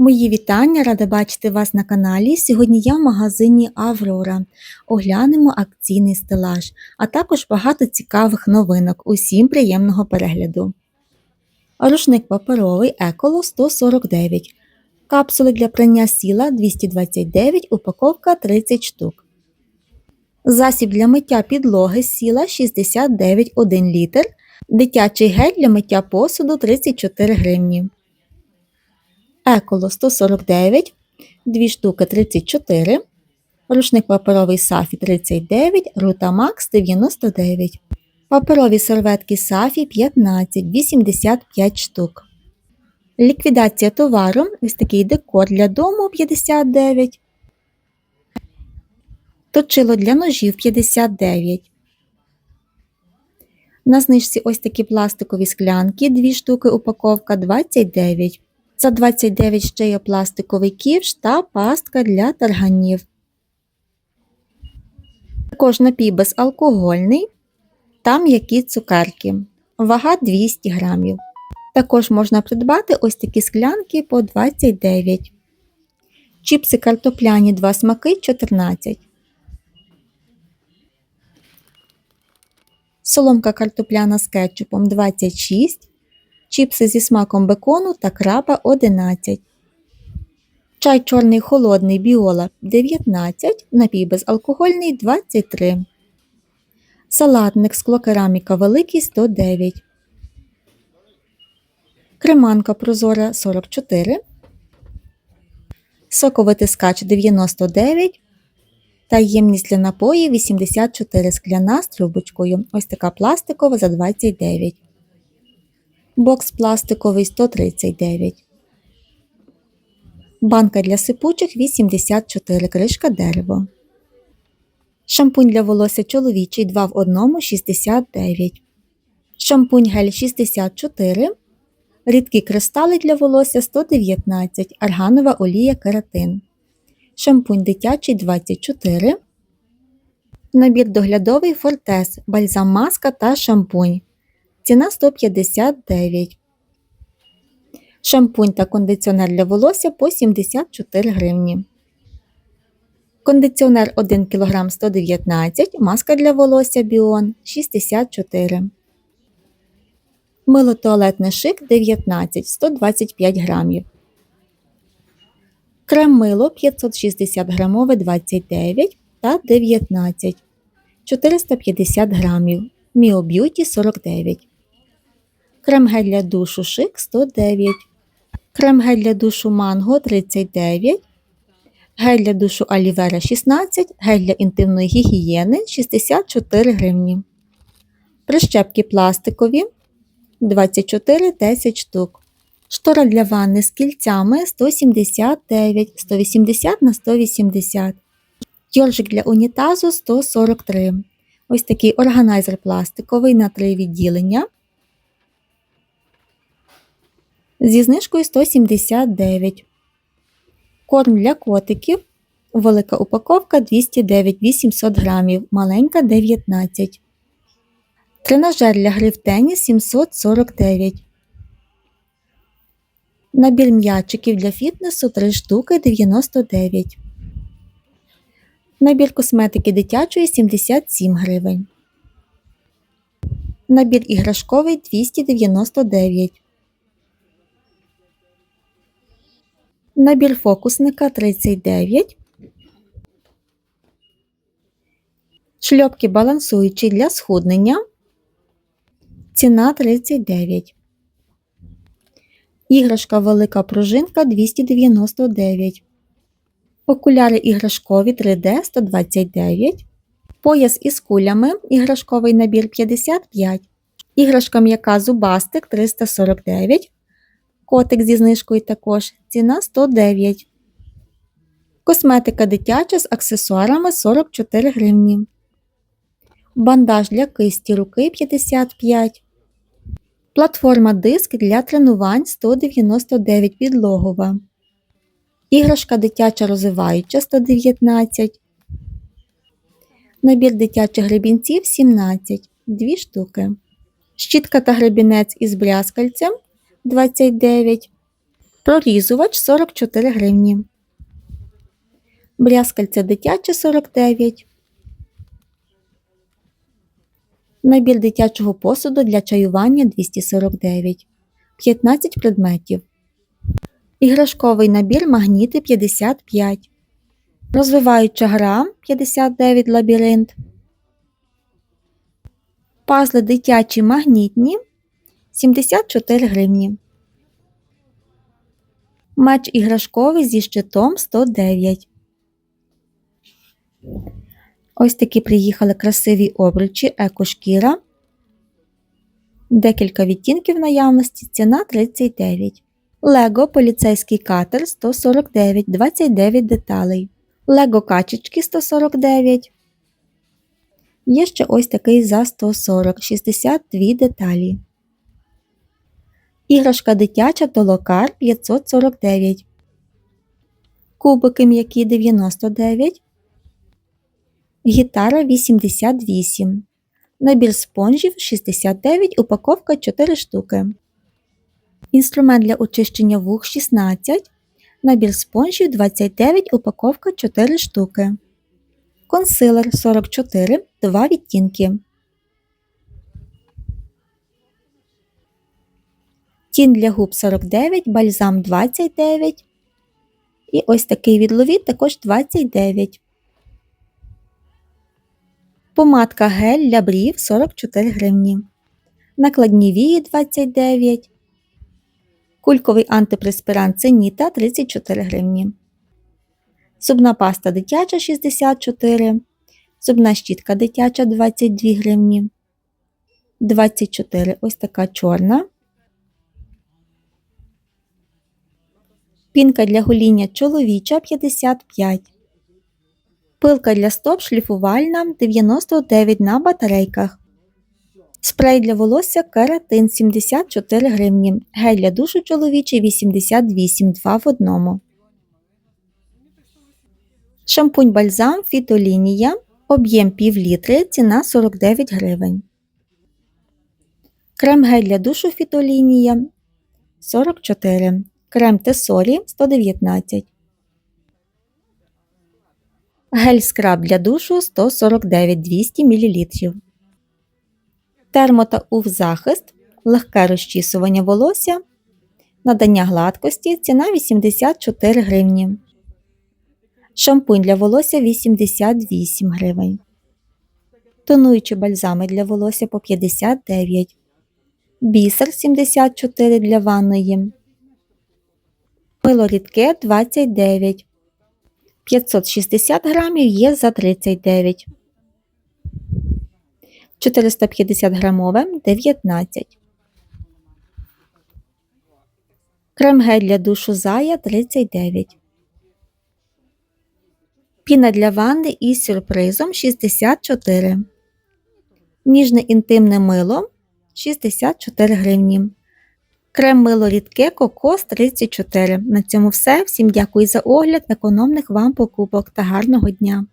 Мої вітання, рада бачити вас на каналі. Сьогодні я в магазині Аврора. Оглянемо акційний стелаж, а також багато цікавих новинок. Усім приємного перегляду. Рушник паперовий Еколо 149. Капсули для прання сіла 229, упаковка 30 штук. Засіб для миття підлоги сіла 69 1 літр. Дитячий гель для миття посуду 34 гривні. Еколо 149, 2 штуки 34, рушник паперовий Сафі 39, Рута Макс 99, паперові серветки Сафі 15, 85 штук. Ліквідація товару ось такий декор для дому 59, точило для ножів 59. На знижці ось такі пластикові склянки, 2 штуки упаковка 29. За 29 ще є пластиковий ківш та пастка для тарганів. Також напій безалкогольний та м'які цукерки. Вага 200 грамів. Також можна придбати ось такі склянки по 29. Чіпси картопляні 2 смаки 14. Соломка картопляна з кетчупом 26 чіпси зі смаком бекону та краба 11. Чай чорний холодний біола 19, напій безалкогольний 23. Салатник склокераміка великий 109. Креманка прозора 44. Соковитискач 99. Та ємність для напоїв 84 скляна з трубочкою. Ось така пластикова за 29 бокс пластиковий 139, банка для сипучих 84 кришка дерево. Шампунь для волосся чоловічий 2 в 1 69. Шампунь гель 64. Рідкі кристали для волосся 119, арганова олія кератин. Шампунь дитячий 24. Набір доглядовий фортес, бальзам маска та шампунь. Ціна 159. Шампунь та кондиціонер для волосся по 74 гривні. Кондиціонер 1 кг 119, маска для волосся Біон 64. Мило туалетний шик 19 125 грамів. Крем мило 560 грамове 29 та 19 450 грамів. Міо Б'юті 49 крем-гель для душу шик 109, крем-гель для душу манго 39, гель для душу алівера 16, гель для інтимної гігієни 64 гривні. Прищепки пластикові 24 10 штук. Штора для ванни з кільцями 179, 180 на 180. Йоржик для унітазу 143. Ось такий органайзер пластиковий на три відділення зі знижкою 179. Корм для котиків. Велика упаковка 209 800 грамів, маленька 19. Тренажер для гри в теніс 749. Набір м'ячиків для фітнесу 3 штуки 99. Набір косметики дитячої 77 гривень. Набір іграшковий 299. Набір фокусника 39. Шльопки балансуючі для схуднення. Ціна 39. Іграшка велика пружинка 299. Окуляри іграшкові 3D 129. Пояс із кулями. Іграшковий набір 55. Іграшка м'яка зубастик 349. Котик зі знижкою також ціна 109. Косметика дитяча з аксесуарами 44 гривні. Бандаж для кисті руки 55. Платформа диск для тренувань 199 підлогова. Іграшка дитяча розвиваюча 119. Набір дитячих гребінців 17 2 штуки. Щітка та гребінець із брязкальцем 29. Прорізувач 44 гривні. Брязкальце дитяче 49. Набір дитячого посуду для чаювання 249. 15 предметів. Іграшковий набір магніти 55. Розвиваюча гра 59 лабіринт. Пазли дитячі магнітні 74 гривні. Меч іграшковий зі щитом 109. Ось такі приїхали красиві обручі екошкіра. Декілька відтінків наявності. Ціна 39. Лего поліцейський катер 149, 29 деталей. Лего качечки 149. Є ще ось такий за 140, 62 деталі. Іграшка дитяча толокар 549. Кубики м'які 99. Гітара 88. Набір спонжів 69, упаковка 4 штуки. Інструмент для очищення вух 16. Набір спонжів 29, упаковка 4 штуки. Консилер 44, 2 відтінки. Тінь для губ 49, бальзам 29. І ось такий відловіт також 29. Помадка гель для брів 44 гривні. Накладні вії 29. Кульковий антипреспирант Ценіта 34 гривні. Зубна паста дитяча 64. Зубна щітка дитяча 22 гривні. 24 ось така чорна. Пінка для гоління чоловіча 55. Пилка для стоп шліфувальна 99 на батарейках. Спрей для волосся кератин 74 гривні. Гель для душу чоловічий 88 2 в одному. Шампунь бальзам фітолінія. Об'єм пів літри. Ціна 49 гривень. Крем гель для душу фітолінія 44. Крем тесорі 119. Гель скраб для душу 149 200 мл. Термо та УВ захист. Легке розчісування волосся. Надання гладкості. Ціна 84 гривні. Шампунь для волосся 88 гривень. Тонуючі бальзами для волосся по 59. Бісер 74 для ванної. Мило рідке 29. 560 грамів є за 39. 450 грамове 19. Крем гель для душу Зая 39. Піна для ванни із сюрпризом 64. Ніжне інтимне мило 64 гривні. Крем мило рідке кокос 34. На цьому все. Всім дякую за огляд, економних вам покупок та гарного дня!